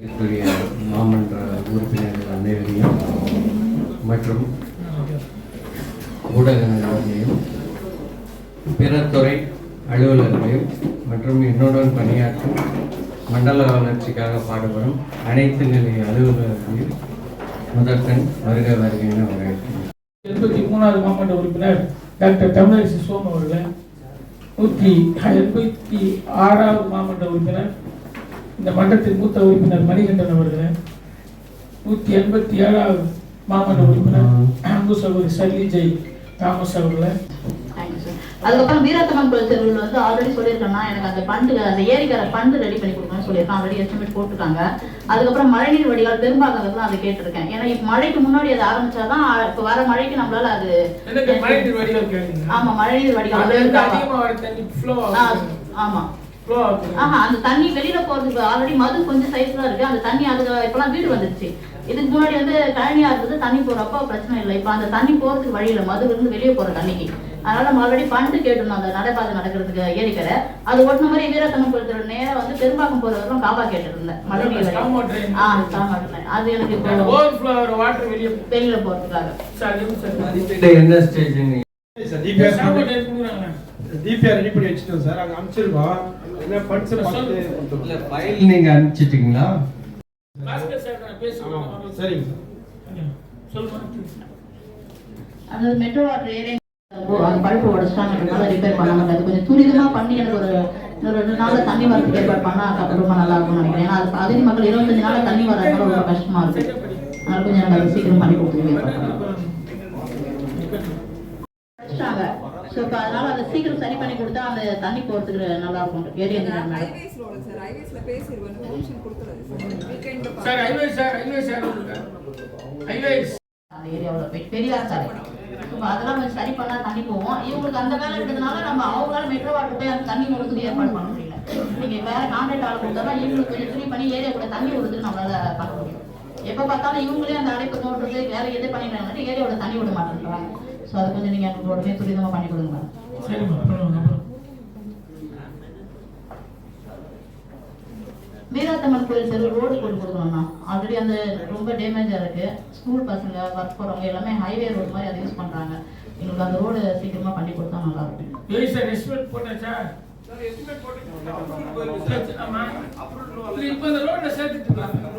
இருக்கக்கூடிய மாமன்ற உறுப்பினர்கள் அனைவரையும் மற்றும் ஊடக நண்பர்களையும் பிற அலுவலர்களையும் மற்றும் என்னுடன் பணியாற்றும் மண்டல வளர்ச்சிக்காக பாடுபடும் அனைத்து நிலைய அலுவலர்களையும் முதற்கண் வருக வருக என வரவேற்கிறேன். எண்பத்தி மூணாவது மாமன்ற உறுப்பினர் டாக்டர் தமிழரசி சோம் அவர்கள் நூற்றி எண்பத்தி ஆறாவது மாமன்ற உறுப்பினர் இந்த மன்றத்தின் மூத்த உறுப்பினர் மணிகண்டன் அவர்கள் நூற்றி எண்பத்தி ஏழாவது மாவட்ட உறுப்பினர் அன்பு சகோதரி சல்லி ஜெய் தாமஸ் அவர்கள். அதுக்கப்புறம் வீரத்தம்மன் கோயில் தெருவில் வந்து ஆல்ரெடி சொல்லியிருக்கேன்னா எனக்கு அந்த பண்டு அந்த ஏரிக்கார பண்டு ரெடி பண்ணி கொடுக்கணும்னு சொல்லியிருக்கேன். ஆல்ரெடி எஸ்டிமேட் போட்டிருக்காங்க. அதுக்கப்புறம் மழைநீர் வடிகால் பெரும்பாக்கத்துலாம் அதை கேட்டிருக்கேன். ஏன்னா இப்போ மழைக்கு முன்னாடி அதை ஆரம்பிச்சாதான் இப்போ வர மழைக்கு நம்மளால அது ஆமா மழைநீர் வடிகால். ஆமா. ஆஹா அந்த தண்ணி வெளியில போறதுக்கு ஆல்ரெடி மது கொஞ்சம் சைஸ்ல இருக்கு. அந்த தண்ணி அதுக்கு இப்பெல்லாம் வீடு வந்துருச்சு. இதுக்கு முன்னாடி வந்து கழனியா இருந்தது தண்ணி போறப்ப பிரச்சனை இல்லை. இப்ப அந்த தண்ணி போறதுக்கு வழி இல்லை. மதுல இருந்து வெளியே போற தண்ணிக்கு. அதனால நம்ம ஆல்ரெடி ஃபண்டு கேட்டிருந்தோம் அந்த நடைபாதை நடக்கிறதுக்கு ஏரிக்கரை. அது ஒட்டின மாதிரி வீரத்தம்மன் கோயில் தெரு நேரா வந்து பெரும்பாக்கம் போற வரைக்கும் காபா கேட்டிருந்தேன் மழை நீர். ஆ அது எனக்கு வெளியில போறதுக்காக. என்ன ஸ்டேஜ் டிபிஆர் ரெடி பண்ணி வச்சுட்டோம் சார். அங்கே அனுப்பிச்சிருக்கோம் என்ன ஃபண்ட்ஸ் பார்த்து இல்ல கொடுத்துருவோம். ஃபைல் நீங்க அனுப்பிச்சிட்டீங்களா? சரிங்க சார். சொல்லுங்க அந்த மெட்ரோ வாட்டர் அந்த பழுப்பு உடச்சிட்டாங்கன்றதுனால ரிப்பேர் பண்ணாங்க அது கொஞ்சம் துரிதமா பண்ணி எனக்கு ஒரு ஒரு ரெண்டு நாள்ல தண்ணி வரதுக்கு ஏற்பாடு பண்ணா அப்புறம் ரொம்ப நல்லா இருக்கும்னு நினைக்கிறேன். ஏன்னா அது பகுதி மக்கள் இருபத்தஞ்சு நாள்ல தண்ணி வராதனால ரொம்ப கஷ்டமா இருக்கு. அதனால கொஞ்சம் சீக்கிரம் பண்ணி கொடுத்துருங்க ஏற்பாடு பண்ணுங்க. வச்சிட்டாங்க ஸோ இப்போ அதனால அதை சீக்கிரம் சரி பண்ணி கொடுத்தா அந்த தண்ணி போறதுக்கு நல்லா இருக்கும் area sir sir sir highway sir highway sir highway அந்த ஏரியாவில் போய் பெரியார் சாலை இப்போ அதெல்லாம் கொஞ்சம் சரி பண்ணா தண்ணி போவோம் இவங்களுக்கு அந்த வேலை இருக்கிறதுனால நம்ம அவங்களால மெட்ரோ வாட்டர் போய் அந்த தண்ணி கொடுத்து ஏற்பாடு பண்ண முடியல. நீங்க வேற கான்ட்ராக்ட் ஆள் கொடுத்தா இவங்களுக்கு கொஞ்சம் ஃப்ரீ பண்ணி ஏரியா கூட தண்ணி கொடுத்து நம்மளால பண்ண முடியும். எப்போ பார்த்தாலும் இவங்களே அந்த அடைப்பு தோன்றது வேற எது பண்ணிடுறாங்க ஏரியாவோட தண்ணி விட மாட்டேன்றாங்க. ஸோ அது கொஞ்சம் நீங்க எனக்கு உடனே துரிதமா பண்ணி கொடுங்க வீராத்தம்மன் கோயில் தெரு ரோடு போட்டு கொடுக்கணும்ண்ணா ஆல்ரெடி அந்த ரொம்ப டேமேஜாக இருக்கு. ஸ்கூல் பசங்க ஒர்க் போகிறவங்க எல்லாமே ஹைவே ரோடு மாதிரி அதை யூஸ் பண்ணுறாங்க எங்களுக்கு அந்த ரோடு சீக்கிரமாக பண்ணி கொடுத்தா நல்லா இருக்கும். சார் போட்டாச்சா? சார் இப்போ இந்த ரோட்ல சேர்த்துட்டு